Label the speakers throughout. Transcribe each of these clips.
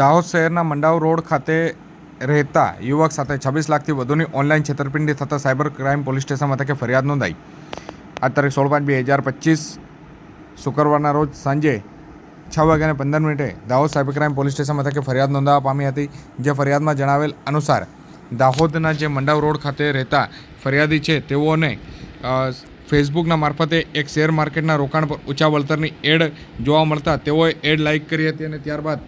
Speaker 1: દાહોદ શહેરના મંડાવ રોડ ખાતે રહેતા યુવક સાથે છવ્વીસ લાખથી વધુની ઓનલાઈન છેતરપિંડી થતાં સાયબર ક્રાઇમ પોલીસ સ્ટેશન મથકે ફરિયાદ નોંધાઈ. આ તારીખ સોળ પાંચ બે હજાર પચીસ શુક્રવારના રોજ સાંજે છ વાગ્યાને પંદર મિનિટે Dahod cyber crime police station મથકે ફરિયાદ નોંધાવા પામી હતી, જે ફરિયાદમાં જણાવેલ અનુસાર દાહોદના જે મંડાવ રોડ ખાતે રહેતા ફરિયાદી છે, તેઓને ફેસબુકના મારફતે એક શેર માર્કેટના રોકાણ પર ઊંચા વળતરની એડ જોવા મળતા તેઓએ એડ લાઇક કરી હતી અને ત્યારબાદ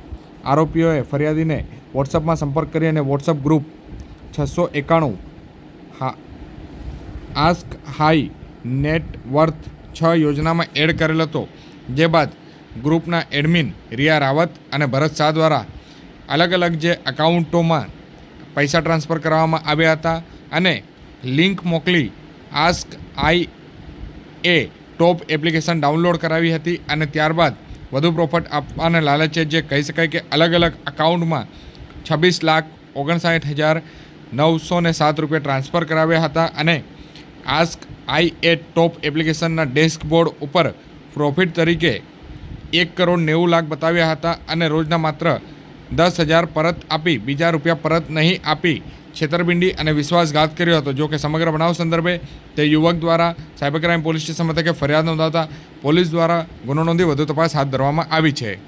Speaker 1: આરોપીઓએ ફરિયાદીને વોટ્સઅપમાં સંપર્ક કરી અને વોટ્સઅપ ગ્રુપ છસો એકાણું હા આસ્ક હાઈ નેટ વર્થ છ યોજનામાં એડ કરેલ હતો. જે બાદ ગ્રુપના એડમિન રિયા રાવત અને ભરત શાહ દ્વારા અલગ અલગ જે અકાઉન્ટોમાં પૈસા ટ્રાન્સફર કરવામાં આવ્યા હતા અને લિંક મોકલી ask I A top application download કરાવી હતી અને ત્યારબાદ વધુ પ્રોફિટ આપવાને લાલચે જે કહી શકાય કે અલગ અલગ અકાઉન્ટમાં છવ્વીસ લાખ ઓગણસાઠ હજાર નવસો ને સાત રૂપિયા ટ્રાન્સફર કરાવ્યા હતા અને આસ્ક આઈ એ ટોપ એપ્લિકેશનના ડેસ્કબોર્ડ ઉપર પ્રોફિટ તરીકે એક કરોડ નેવું લાખ બતાવ્યા હતા અને રોજના માત્ર દસ હજાર પરત આપી, બીજા રૂપિયા પરત નહીં આપી. છેતરપિંડી અને વિશ્વાસઘાત કર્યો હતો. જો કે સમગ્ર બનાવ સંદર્ભે તે યુવક દ્વારા સાયબર ક્રાઇમ પોલીસ સ્ટેશન મથકે ફરિયાદ નોંધાવતા પોલીસ દ્વારા ગુનો નોંધી વધુ તપાસ હાથ ધરવામાં આવી છે.